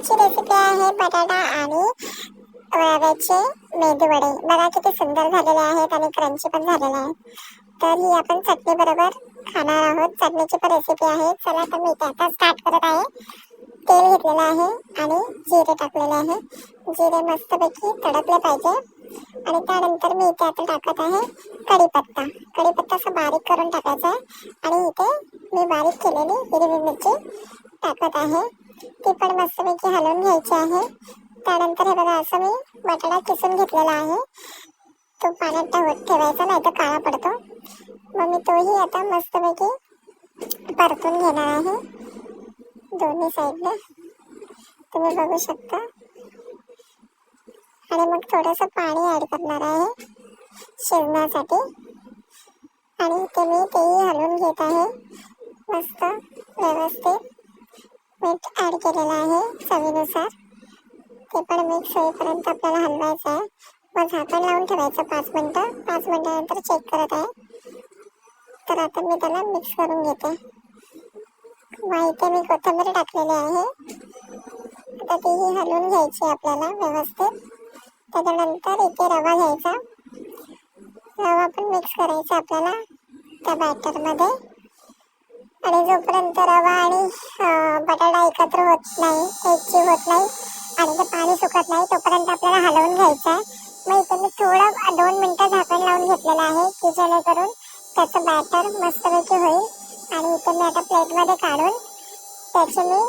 आजची रेसिपी आहे बटाटा आणि रव्याचे मेदू वडे. बघा किती सुंदर झालेले आहेत आणि क्रंची पण झालेले आहेत. तर ही आपण चटणी बरोबर खाणार आहोत. चटणीची पण रेसिपी आहे. चला तर मी आता स्टार्ट करत आहे. तेल घेतलेलं आहे आणि जिरे टाकलेले आहे. जिरे मस्तपैकी तडकले पाहिजे. आणि त्यानंतर मी इथे आता टाकत आहे कढीपत्ता. कढीपत्ता असं बारीक करून टाकायचा आहे. आणि इथे मी बारीक केलेली हिरवी मिरची टाकत आहे. ती पण मस्तपैकी हलवून घ्यायची आहे. त्यानंतर हे बघा असं मी बटाटा किसून घेतलेला आहे. तो पाण्यात टाकत ठेवायचा नाही तर काळा पडतो. मग मी तोही आता मस्तपैकी परतून घेणार आहे. दोन्ही साईडने. तुम्ही बघू शकता. आणि मग थोडंसं पाणी ॲड करणार आहे शिजण्यासाठी आणि ते मी तेही हलवून घेत आहे. मस्त व्यवस्थित. मीठ ॲड केलेलं आहे चवीनुसार. ते पण मिक्स होईपर्यंत आपल्याला हलवायचं आहे. मग झाकण लावून ठेवायचं पाच मिनटं. पाच मिनटानंतर चेक करत आहे. तर आता मी त्याला मिक्स करून घेते. मग इथे मी कोथिंबीर टाकलेली आहे. आता तीही हलवून घ्यायची आपल्याला व्यवस्थित. त्याच्यानंतर इथे रवा घ्यायचा. रवा पण मिक्स करायचा आपल्याला त्या बॅटरमध्ये आणि जोपर्यंत रवा आणि बटाटा एकत्र होत नाही एकजीव होत नाही आणि ते पाणी सुकत नाही तोपर्यंत आपल्याला हलवून घ्यायचं आहे मग इथे मी थोडं दोन मिनटं झाकण लावून घेतलेलं आहे की जेणेकरून त्याचं बॅटर मस्तपैकी होईल. आणि इथे मी आता प्लेटमध्ये काढून त्याचे मी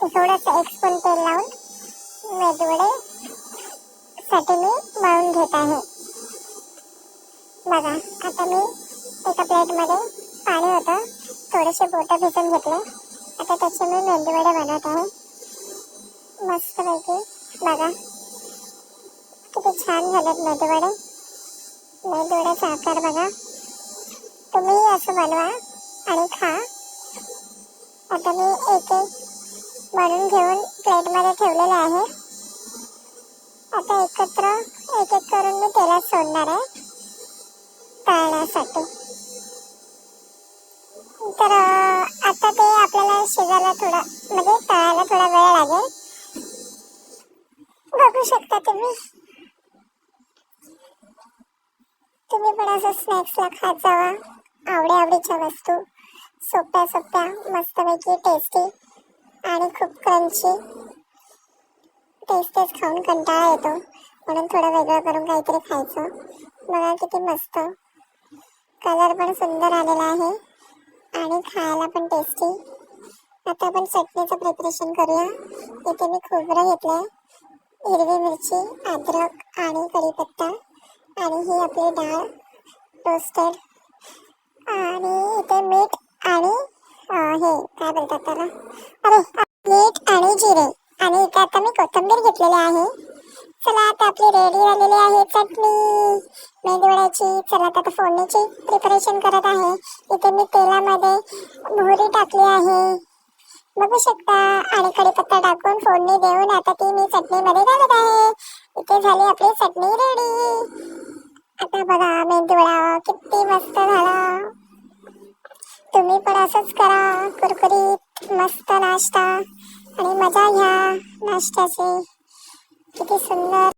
थोडंसं एक स्पून तेल लावून मेदवडे साठी मी मळून घेत आहे. बघा आता मी एका प्लेटमध्ये पाणी होतं. थोडेसे बोटं भिजून घेतले. आता त्याचे मी मेंदूवडे बनवत आहे. मस्तपैकी बघा. किती छान झालेत मेंदूवडे मेंदूवड्याचा आकार बघा. तुम्ही असं बनवा आणि खा. आता मी एक एक बनवून घेऊन प्लेटमध्ये ठेवलेले आहे. आता एकत्र एक एक करून मी तेलात सोडणार आहे. तळण्यासाठी. तर आता ते आपल्याला शिजायला थोडा म्हणजे तळायला थोडा वेळ लागेल. बघू शकता तुम्ही. तुम्ही पण असं स्नॅक्सला खात जावा. आवडी आवडीच्या वस्तू. सोप्या सोप्या मस्तपैकी टेस्टी आणि खूप क्रंची तेच तेच खाऊन कंटाळा येतो. म्हणून थोडं वेगळं करून काहीतरी खायचं. बघा किती मस्त. कलर पण सुंदर आलेला आहे. आणि खायला पण टेस्टी आता आपण चटणीचं प्रिपरेशन करूया. इथे मी खोबरं घेतलंय हिरवी मिरची अद्रक आणि कढीपत्ता आणि ही आपली डाळ टोस्टेड आणि इथे मीठ आणि हे काय बोलतात त्याला? अरे मीठ आणि जिरे. आणि इथे आता मी कोथिंबीर घेतलेली आहे. चला आता आपली रेडी झालेली आहे चटणी. मेदूवड्याची चला आता फोडणीची प्रिपरेशन करत आहे. इथे मी तेलामध्ये मोहरी टाकली आहे. बघू शकता आणि कढीपत्ता टाकून फोडणी देऊन आता ती मी चटणीमध्ये घालत आहे. इथे झाली आपली चटणी रेडी आता बघा मेंदूवडा किती मस्त झाला. तुम्ही पण असंच करा कुरकुरीत मस्त नाश्ता. आणि मजा घ्या नाश्त्याची. किती सुंदर